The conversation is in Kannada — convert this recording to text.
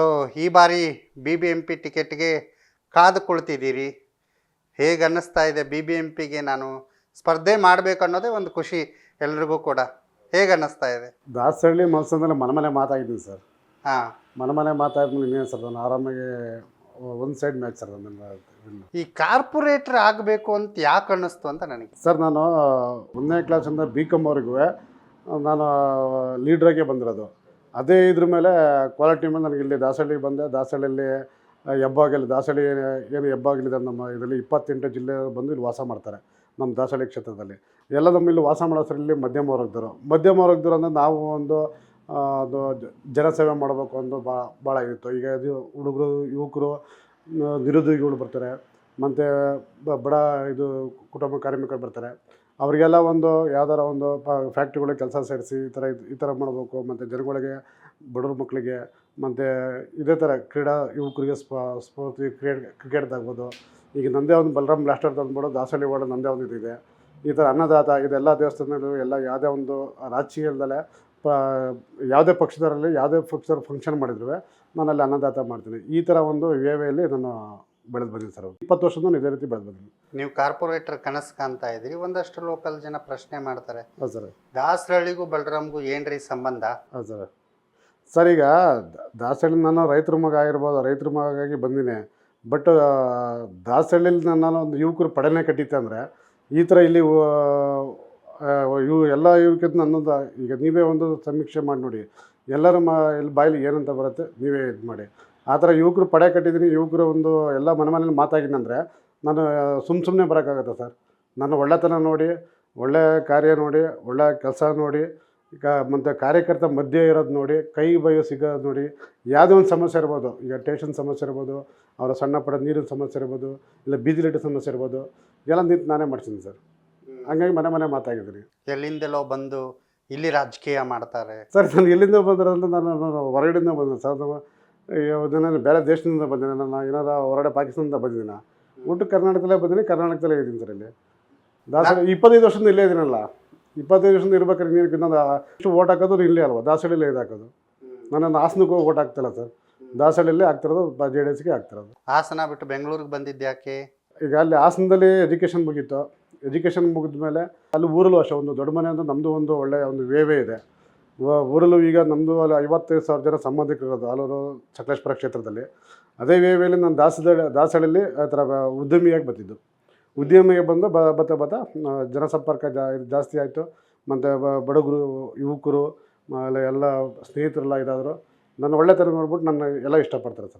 ಸೊ ಈ ಬಾರಿ ಬಿ ಬಿ ಎಂ ಪಿ ಟಿಕೆಟ್ಗೆ ಕಾದು ಕುಳಿತಿದ್ದೀರಿ ಹೇಗೆ ಅನ್ನಿಸ್ತಾ ಇದೆ ಬಿ ಬಿ ಎಂ ಪಿಗೆ ನಾನು ಸ್ಪರ್ಧೆ ಮಾಡಬೇಕು ಅನ್ನೋದೇ ಒಂದು ಖುಷಿ ಎಲ್ರಿಗೂ ಕೂಡ. ಹೇಗೆ ಅನ್ನಿಸ್ತಾ ಇದೆ? ದಾಸಹಳ್ಳಿ ಮನಸ್ಸಂದ್ರೆ ಮನಮನೆ ಮಾತಾಡಿದ್ದೀನಿ ಮಾತಾಗಿದ್ದೀನಿ ಸರ್. ಹಾಂ. ಮನಮನೆ ಮಾತಾಡಿದ್ಮೇಲೆ ಮಾತಾದ್ಮೇಲೆ ಇನ್ನೇನು ಸರ್ ನಾನು ಆರಾಮಾಗಿ ಒಂದು ಸೈಡ್ ಮ್ಯಾಚ್ ಸರ್ ಈ ಕಾರ್ಪೊರೇಟರ್ ಆಗಬೇಕು ಅಂತ ಯಾಕೆ ಅನ್ನಿಸ್ತು ಅಂತ ನನಗೆ? ಸರ್ ನಾನು ಒಂದನೇ ಕ್ಲಾಸಿಂದ ಬಿ ಕಾಮ್ವರೆಗೂ ನಾನು ಲೀಡ್ರಾಗೆ ಬಂದಿರೋದು. ಅದೇ ಇದ್ರ ಮೇಲೆ ಕ್ವಾಲಿಟಿ ಮೇಲೆ ನನಗೆ ಇಲ್ಲಿ ದಾಸಹಳ್ಳಿಗೆ ಬಂದೆ. ದಾಸಹಳ್ಳಿಯಲ್ಲಿ ಹೆಬ್ಬಾಗಿಲು, ದಾಸಹಳ್ಳಿ ಏನು ಹೆಬ್ಬಾಗಿಲಿದೆ ನಮ್ಮ ಇದರಲ್ಲಿ ಇಪ್ಪತ್ತೆಂಟು ಜಿಲ್ಲೆ ಬಂದು ಇಲ್ಲಿ ವಾಸ ಮಾಡ್ತಾರೆ ನಮ್ಮ ದಾಸಹಳ್ಳಿ ಕ್ಷೇತ್ರದಲ್ಲಿ. ಎಲ್ಲ ನಮ್ಮ ಇಲ್ಲಿ ವಾಸ ಮಾಡೋದ್ರಲ್ಲಿ ಮಧ್ಯಮ ವರ್ಗದವರು. ಮಧ್ಯಮ ವರ್ಗದವರು ಅಂದರೆ ನಾವು ಒಂದು ಅದು ಜನಸೇವೆ ಮಾಡಬೇಕು ಒಂದು ಬಾ, ಭಾಳ ಇತ್ತು. ಈಗ ಇದು ಹುಡುಗರು, ಯುವಕರು ನಿರುದ್ಯೋಗಿಗಳು ಬರ್ತಾರೆ. ಮತ್ತು ಬಡ ಇದು ಕುಟುಂಬ ಕಾರ್ಮಿಕರು ಬರ್ತಾರೆ. ಅವರಿಗೆಲ್ಲ ಒಂದು ಯಾವ್ದಾರ ಒಂದು ಫ್ಯಾಕ್ಟ್ರಿಗಳಿಗೆ ಕೆಲಸ ಸೇರಿಸಿ ಈ ಥರ ಈ ಥರ ಮಾಡಬೇಕು, ಮತ್ತು ಜನಗಳಿಗೆ, ಬಡವ್ರ ಮಕ್ಕಳಿಗೆ ಮತ್ತು ಇದೇ ಥರ ಕ್ರೀಡಾ ಯುವಕರಿಗೆ ಸ್ಪ ಸ್ಫೂರ್ತಿ ಕ್ರಿಕೆಟ್ ಕ್ರಿಕೆಟ್ದಾಗ್ಬೋದು ಈಗ ನಂದೇ ಒಂದು ಬಲರಾಮ್ ಬ್ಲಾಸ್ಟರ್ ತಂದ್ಬಿಡು ದಾಸಹಳ್ಳಿ ವಾರ್ಡ್ ನಂದೇ ಒಂದು ಇದಿದೆ ಈ ಥರ ಅನ್ನದಾತ ಇದೆಲ್ಲ ದೇವಸ್ಥಾನಗಳು ಎಲ್ಲ ಯಾವುದೇ ಒಂದು ರಾಜಕೀಯದಲ್ಲೇ ಪ ಯಾವುದೇ ಪಕ್ಷದವರಲ್ಲಿ ಯಾವುದೇ ಪಕ್ಷದವ್ರು ಫಂಕ್ಷನ್ ಮಾಡಿದ್ರು ನಾನು ಅಲ್ಲಿ ಅನ್ನದಾತ ಮಾಡ್ತೀನಿ. ಈ ಥರ ಒಂದು ವೇವೆಯಲ್ಲಿ ನಾನು ಬೆಳೆದು ಬಂದಿದೆ ಸರ್ ಇಪ್ಪತ್ತು ವರ್ಷದಿಂದ ಇದೇ ರೀತಿ ಬೆಳೆದು ಬಂದಿದೆ ನೀವು ಕಾರ್ಪೊರೇಟರ್ ಕನಸು ಕಾಣ್ತಾ ಇದ್ದೀರಿ ಒಂದಷ್ಟು ಲೋಕಲ್ ಜನ ಪ್ರಶ್ನೆ ಮಾಡ್ತಾರೆ. ಹೌದು ಸರ್. ದಾಸರಳ್ಳಿಗೂ ಬಲರಾಮ್ಗೂ ಏನ್ರಿ ಸಂಬಂಧ? ಹೌದು ಸರ್. ಸರ್ ಈಗ ದಾಸಹಳ್ಳಿ ನಾನು ರೈತರ ಮಗ ಆಗಿರ್ಬೋದು ರೈತರ ಮಗಾಗಿ ಬಂದಿನಿ. ಬಟ್ ದಾಸಹಳ್ಳಿಲಿ ನಾನು ಒಂದು ಯುವಕರು ಪಡೆನೇ ಕಟ್ಟಿತ್ತೆ ಅಂದರೆ ಈ ಥರ ಇಲ್ಲಿ ಇವು ಎಲ್ಲ ಯುವಕಿಂತ ನನ್ನೊಂದು ಈಗ ನೀವೇ ಒಂದು ಸಮೀಕ್ಷೆ ಮಾಡಿ ನೋಡಿ. ಎಲ್ಲರ ಮ ಇಲ್ಲಿ ಬಾಯಲ್ಲಿ ಏನಂತ ಬರುತ್ತೆ ನೀವೇ ಇದು ಮಾಡಿ. ಆ ಥರ ಯುವಕರು ಪಡೆ ಕಟ್ಟಿದ್ದೀನಿ ಯುವಕರು ಒಂದು ಎಲ್ಲ ಮನೆ ಮನೇಲಿ ಮಾತಾಗಿದ್ದಂದರೆ ನಾನು ಸುಮ್ಮ ಸುಮ್ಮನೆ ಬರೋಕ್ಕಾಗತ್ತೆ ಸರ್? ನನ್ನ ಒಳ್ಳೆತನ ನೋಡಿ ಒಳ್ಳೆ ಕಾರ್ಯ ನೋಡಿ ಒಳ್ಳೆ ಕೆಲಸ ನೋಡಿ ಈಗ ಮತ್ತು ಕಾರ್ಯಕರ್ತ ಮಧ್ಯೆ ಇರೋದು ನೋಡಿ ಕೈ ಬೈಯೋ ಸಿಗೋದು ನೋಡಿ ಯಾವುದೇ ಒಂದು ಸಮಸ್ಯೆ ಇರ್ಬೋದು ಈಗ ಟೇಷನ್ ಸಮಸ್ಯೆ ಇರ್ಬೋದು ಅವರ ಸಣ್ಣ ಪಡ ನೀರಿನ ಸಮಸ್ಯೆ ಇರ್ಬೋದು ಇಲ್ಲ ಬೀದಿ ಲೈಟ್ ಸಮಸ್ಯೆ ಇರ್ಬೋದು ಎಲ್ಲ ನಿಂತು ನಾನೇ ಮಾಡ್ತೀನಿ ಸರ್. ಹಂಗಾಗಿ ಮನೆ ಮನೆ ಮಾತಾಗಿದ್ದೀನಿ. ಎಲ್ಲಿಂದೆಲ್ಲೋ ಬಂದು ಇಲ್ಲಿ ರಾಜಕೀಯ ಮಾಡ್ತಾರೆ. ಸರ್ ನಾನು ಎಲ್ಲಿಂದ ಬಂದ್ರೆ ಅಂದರೆ ನಾನು ನಾನು ಹೊರಗಡೆಯಿಂದ ಬಂದೆ ಸರ್. ನಾನು ನಾನು ಬೇರೆ ದೇಶದಿಂದ ಬಂದಿನಿ. ನಾನು ಏನಾರ ಹೊರಗಡೆ ಪಾಕಿಸ್ತಾನದಿಂದ ಬಂದಿದ್ದೀನಿ ಒಟ್ಟು ಕರ್ನಾಟಕದಲ್ಲೇ ಬಂದಿನಿ ಕರ್ನಾಟಕದಲ್ಲೇ ಇದ್ದೀನಿ ಸರ್ ಇಲ್ಲಿ. ದಾಸಹಳ್ಳಿ ಇಪ್ಪತ್ತೈದು ವರ್ಷದಿಂದ ಇಲ್ಲೇ ಇದ್ದೀನಲ್ಲ? ಇಪ್ಪತ್ತೈದು ವರ್ಷದಿಂದ ಇರ್ಬೇಕಾದ್ರೆ ನೀನು ಇನ್ನೊಂದು ಅಷ್ಟು ಓಟ್ ಹಾಕೋದು ಇಲ್ಲೇ ಅಲ್ವಾ? ದಾಸಹಳ್ಳಿಲೇ ಇದು ಹಾಕೋದು. ನಾನು ಹಾಸನಕ್ಕೆ ಹೋಗಿ ಓಟ್ ಹಾಕ್ತಿಲ್ಲ ಸರ್. ದಾಸಹಳ್ಳಿಲೇ ಆಗ್ತಿರೋದು ಜೆ ಡಿ ಎಸ್ಗೆ ಆಗ್ತಿರೋದು ಹಾಸನ ಬಿಟ್ಟು ಬೆಂಗಳೂರಿಗೆ ಬಂದಿದ್ದು ಯಾಕೆ? ಈಗ ಅಲ್ಲಿ ಹಾಸನದಲ್ಲಿ ಎಜುಕೇಷನ್ ಮುಗೀತು. ಎಜುಕೇಷನ್ ಮುಗಿದ ಮೇಲೆ ಅಲ್ಲಿ ಊರಲ್ಲೂ ಅಷ್ಟೇ ಒಂದು ದೊಡ್ಡ ಮನೆ ಅಂತ ನಮ್ಮದು ಒಂದು ಒಳ್ಳೆಯ ಒಂದು ವೇವೇ ಇದೆ. ವ- ಊರಲ್ಲೂ ಈಗ ನಮ್ಮದು ಅಲ್ಲಿ ಐವತ್ತೈದು ಸಾವಿರ ಜನ ಸಂಬಂಧಿಕರಿರೋದು, ಆಲೂರು ಸಕಲೇಶ್ಪುರ ಕ್ಷೇತ್ರದಲ್ಲಿ. ಅದೇ ವೇವೆಯಲ್ಲಿ ನಾನು ದಾಸದಳ್ಳಿ ದಾಸಹಳ್ಳಿಯಲ್ಲಿ ಆ ಥರ ಉದ್ಯಮಿಯಾಗಿ ಬರ್ತಿದ್ದು ಉದ್ಯಮಿಗೆ ಬಂದು ಬ, ಬತ್ತ ಬತ್ತ ಜನಸಂಪರ್ಕ ಜಾಸ್ತಿ ಆಯಿತು. ಮತ್ತು ಬಡಗರು, ಯುವಕರು ಆಮೇಲೆ ಎಲ್ಲ ಸ್ನೇಹಿತರೆಲ್ಲ ಇದಾದರು. ನನ್ನ ಒಳ್ಳೆತನ ನೋಡ್ಬಿಟ್ಟು ನನ್ನ ಎಲ್ಲ ಇಷ್ಟಪಡ್ತಾರೆ ಸರ್.